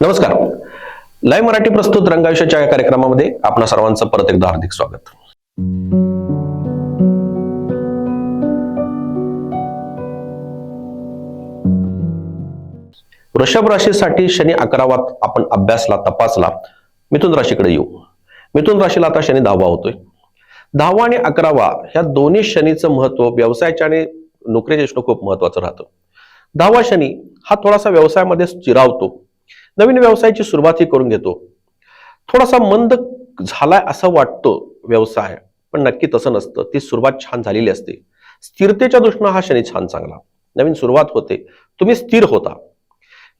नमस्कार. लाईव्ह मराठी प्रस्तुत रंगायुष्याच्या या कार्यक्रमामध्ये आपणा सर्वांचं परत एकदा हार्दिक स्वागत. वृषभ राशीसाठी शनी अकरावात आपण अभ्यासला तपासला. मिथुन राशीकडे येऊ. मिथुन राशीला आता शनी दहावा होतोय. दहावा आणि अकरावा ह्या दोन्ही शनीचं महत्त्व व्यवसायाच्या आणि नोकरीच्या खूप महत्वाचं राहतं. दहावा शनी हा थोडासा व्यवसायामध्ये चिरावतो नवीन व्यवसायाची सुरुवात ही करून घेतो. थोडासा मंद झालाय असं वाटतं व्यवसाय पण नक्की तसं नसतं. ती सुरुवात छान झालेली असते. स्थिरतेच्या दृष्टीनं हा शनी छान चांगला. नवीन सुरुवात होते. तुम्ही स्थिर होता.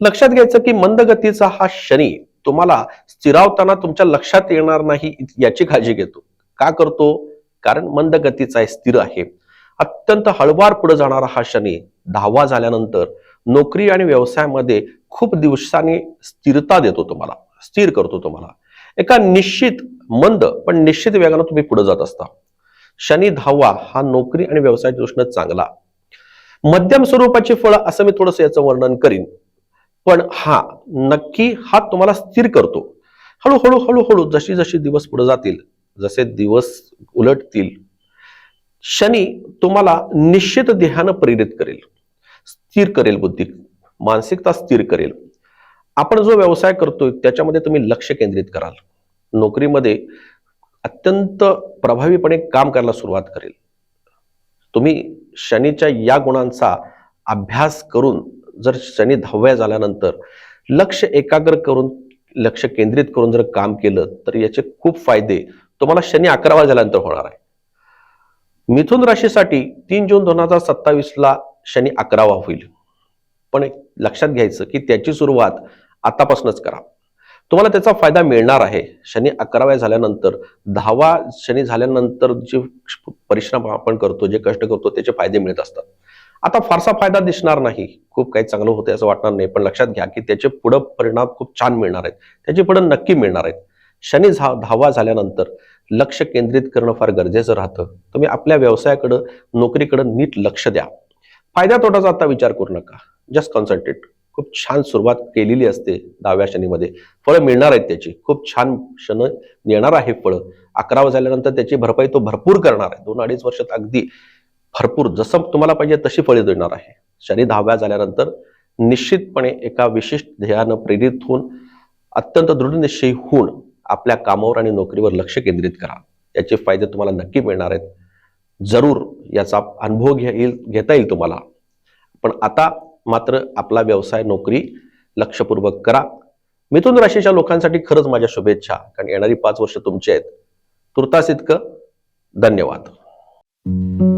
लक्षात घ्यायचं की मंद गतीचा हा शनी तुम्हाला स्थिरावताना तुमच्या लक्षात येणार नाही याची काळजी घेतो. का करतो? कारण मंद गतीचा आहे स्थिर आहे. अत्यंत हळवार पुढे जाणारा हा शनी दहावा झाल्यानंतर नोकरी आणि व्यवसायामध्ये खूप दिवसांनी स्थिरता देतो तुम्हाला स्थिर करतो तुम्हाला. एका निश्चित मंद पण निश्चित वेगानं तुम्ही पुढे जात असता. शनी धावा हा नोकरी आणि व्यवसायाच्या दृष्टीनं चांगला. मध्यम स्वरूपाची फळं असं मी थोडंसं याचं वर्णन करीन. पण हा नक्की हा तुम्हाला स्थिर करतो. हळूहळू हळूहळू जशी जशी दिवस पुढे जातील जसे दिवस उलटतील शनी तुम्हाला निश्चित देहानं प्रेरित करेल. स्थिर करेल बुद्धी. मानसिकता स्थिर करेल. आपण जो व्यवसाय करतोय त्याच्यामध्ये तुम्ही लक्ष केंद्रित कराल. नोकरीमध्ये अत्यंत प्रभावीपणे काम करायला सुरुवात करेल. तुम्ही शनीच्या या गुणांचा अभ्यास करून जर शनी दहाव्या झाल्यानंतर लक्ष एकाग्र करून लक्ष केंद्रित करून जर काम केलं तर याचे खूप फायदे. तुम्हाला शनी अकरावा झाल्यानंतर होणार आहे. मिथुन राशीसाठी तीन जून दोन हजार सत्तावीसला शनी अकरावा होईल. पण लक्षात घ्यायचं की त्याची सुरुवात आतापासूनच करा. तुम्हाला त्याचा फायदा मिळणार आहे. शनी अकराव्या झाल्यानंतर दहावा शनी झाल्यानंतर जे परिश्रम आपण करतो जे कष्ट करतो त्याचे फायदे मिळत असतात. आता फारसा फायदा दिसणार नाही. खूप काही चांगलं होतं असं वाटणार नाही पण लक्षात घ्या की त्याचे पुढं परिणाम खूप छान मिळणार आहेत. त्याचे पुढं नक्की मिळणार आहेत. शनी झा दहावा झाल्यानंतर लक्ष केंद्रित करणं फार गरजेचं राहतं. तुम्ही आपल्या व्यवसायाकडं नोकरीकडं नीट लक्ष द्या. फायदा तोटाचा आता विचार करू नका. जस्ट कॉन्सन्ट्रेट खूप छान सुरुवात केलेली असते दहाव्या शनीमध्ये. फळं मिळणार आहेत त्याची. खूप छान क्षण येणार आहे फळं. अकरावं झाल्यानंतर त्याची भरपाई तो भरपूर करणार आहे. दोन अडीच वर्षात अगदी भरपूर जसं तुम्हाला पाहिजे तशी फळे देणार आहे. शनी दहाव्या झाल्यानंतर निश्चितपणे एका विशिष्ट ध्येयानं प्रेरित होऊन अत्यंत दृढनिश्चयी होऊन आपल्या कामावर आणि नोकरीवर लक्ष केंद्रित करा. याचे फायदे तुम्हाला नक्की मिळणार आहेत. जरूर याचा अनुभव घ्या येईल घेता येईल तुम्हाला. पण आता मात्र आपला व्यवसाय नोकरी लक्षपूर्वक करा. मिथुन राशीच्या लोकांसाठी खरंच माझ्या शुभेच्छा कारण येणारी पाच वर्ष तुमची आहेत. तुर्तास इतकं. धन्यवाद.